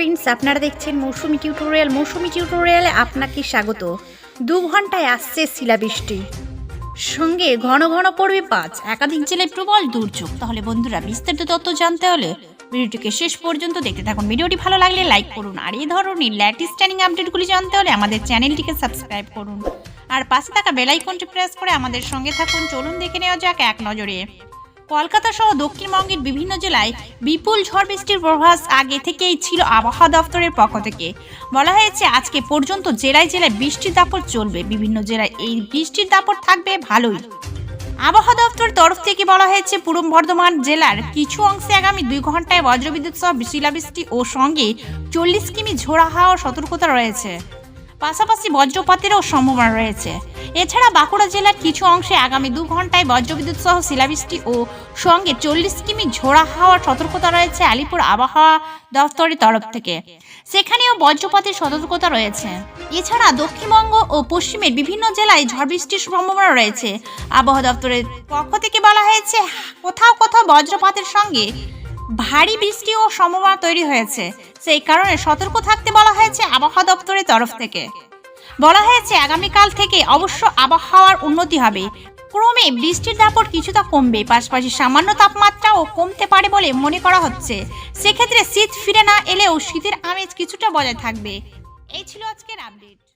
Friends আপনারা দেখছেন মৌসুমি tutorial. মৌসুমি টিউটোরিয়ালে আপনাকে স্বাগত। দু ঘন্টায় আসছে শিলাবৃষ্টি। সঙ্গে ঘন ঘন পড়বে পাঁচ। একাধিক জেলায় প্রবল দুর্যোগ। তাহলে বন্ধুরা, বিস্তারিত তথ্য জানতে হলে ভিডিওটিকে শেষ পর্যন্ত দেখতে থাকুন। ভিডিওটি ভালো লাগলে লাইক করুন। আর এই ধরনের ল্যাটেস্ট ট্রেনিং আপডেটগুলি জানতে হলে আমাদের চ্যানেলটিকে সাবস্ক্রাইব করুন। আর পাশে থাকা বেল আইকনটি প্রেস করে আমাদের সঙ্গে থাকুন। চলুন দেখে নেওয়া যাক এক নজরে। কলকাতা সহ দক্ষিণবঙ্গের বিভিন্ন জেলায় বিপুল ঝড় বৃষ্টির পূর্বাভাস আগে থেকেই ছিল আবহাওয়া দপ্তরের পক্ষ থেকে। বলা হয়েছে, আজকে পর্যন্ত জেলায় জেলায় বৃষ্টির দাপট চলবে। বিভিন্ন জেলায় এই বৃষ্টির দাপট থাকবে ভালোই। আবহাওয়া দপ্তরের তরফ থেকে বলা হয়েছে, পূর্ব বর্ধমান জেলার কিছু অংশে আগামী দুই ঘন্টায় বজ্রবিদ্যুৎ সহ শিলাবৃষ্টি ও সঙ্গে চল্লিশ কিমি ঝোড়া হাওয়ার সতর্কতা রয়েছে। পাশাপাশি বজ্রপাতেরও সম্ভাবনা রয়েছে। এছাড়া বাঁকুড়া জেলার কিছু অংশে আগামী দু ঘন্টায় বজ্রবিদ্যুৎ সহ শিলাবৃষ্টি ও সঙ্গে চল্লিশ কিমি ঝোড়া হাওয়ার সতর্কতা রয়েছে আলিপুর আবহাওয়া দপ্তরের তরফ থেকে। সেখানেও বজ্রপাতের সতর্কতা রয়েছে। এছাড়া দক্ষিণবঙ্গ ও পশ্চিমের বিভিন্ন জেলায় ঝড় বৃষ্টির সম্ভাবনা রয়েছে। আবহাওয়া দপ্তরের পক্ষ থেকে বলা হয়েছে, কোথাও কোথাও বজ্রপাতের সঙ্গে ভারী বৃষ্টি ও সম্ভাবনা তৈরি হয়েছে। সেই কারণে সতর্ক থাকতে বলা হয়েছে আবহাওয়া দপ্তরের তরফ থেকে। বলা হয়েছে আগামীকাল থেকে অবশ্য আবহাওয়ার উন্নতি হবে। ক্রমে বৃষ্টির দাপট কিছুটা কমবে, পাশাপাশি সামান্য তাপমাত্রাও কমতে পারে বলে মনে করা হচ্ছে। সেক্ষেত্রে শীত ফিরে না এলেও শীতের আমেজ কিছুটা বজায় থাকবে। এই ছিল আজকের আপডেট